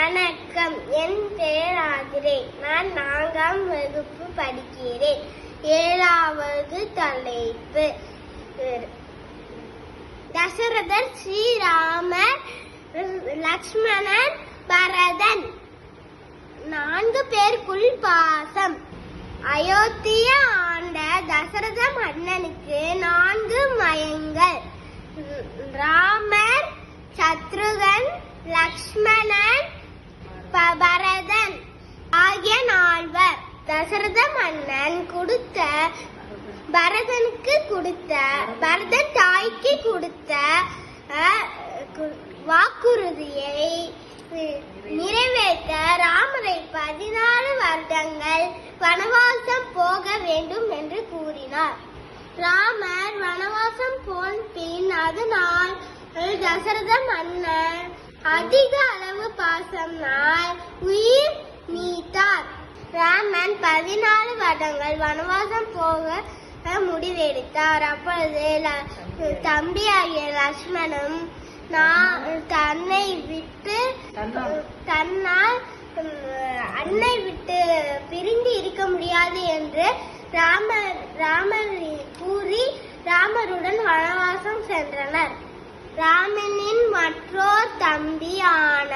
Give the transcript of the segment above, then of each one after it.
வணக்கம். என் பெயர் ஆகிறேன் நான் நான்காம் வகுப்பு படிக்கிறேன். ஏழாவது தலைப்பு. தசரதர் ஸ்ரீராமர் லக்ஷ்மணன் பரதன். நான்கு பேருக்குள் பாசம் அயோத்திய ஆண்ட தசரத மன்னனுக்கு நான்கு மயங்கள். ராமர் சத்ருகன் லக்ஷ்மணன் ப- பரதன் ஆகிய நால்வர் தசரத மன்னன் கொடுத்த பரதனுக்கு கொடுத்த பரதன் தாய்க்கு கொடுத்த வாக்குறுதியை நிறைவேற்ற ராமரை பதினாலு வருடங்கள் வனவாசம் போக வேண்டும் என்று கூறினார். ராமர் வனவாசம் போன பின் அதனால் தசரத மன்னர் அதிக அளவு பாசம்னால் உயிர் பதினாலு வருடங்கள் வனவாசம் போக முடிவெடுத்தார். அப்பொழுது தம்பி தம்பியாகிய லக்ஷ்மணும் நான் தன்னை விட்டு தன்னால் அன்னை விட்டு பிரிந்து இருக்க முடியாது என்று ராமர் ராமர் கூறி ராமருடன் வனவாசம் சென்றனர். ராமனின் மற்றோர் தம்பியான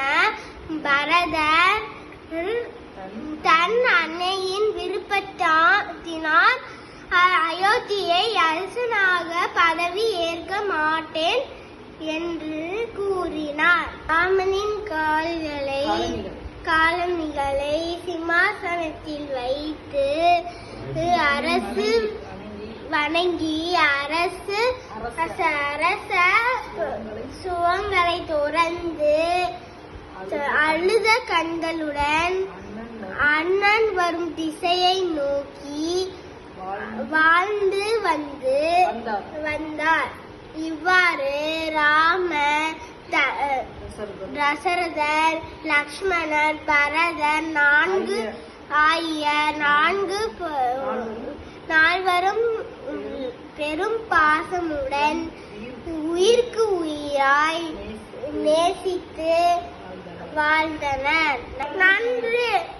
பரதர் தன் அன்னையின் விருப்பத்தினால் அயோத்தியை அரசனாக பதவி ஏற்க மாட்டேன் என்று கூறினார். ராமனின் கால்களை காலணிகளை. சிம்மாசனத்தில் வைத்து அரசு வணங்கி அரசு அரச சுவங்களை துறந்து அழுத கண்களுடன் அண்ணன் வரும் திசையை நோக்கி வாழ்ந்து வந்து வந்தார். இவ்வாறு ராம த- தசரதர் லக்ஷ்மணர் பரதர் நான்கு ஆகிய நான்கு நால்வரும் பெரும் பாசமுடன் உயிர்க்கு உயிராய் நேசித்து வாழ்ந்தனர். நன்று.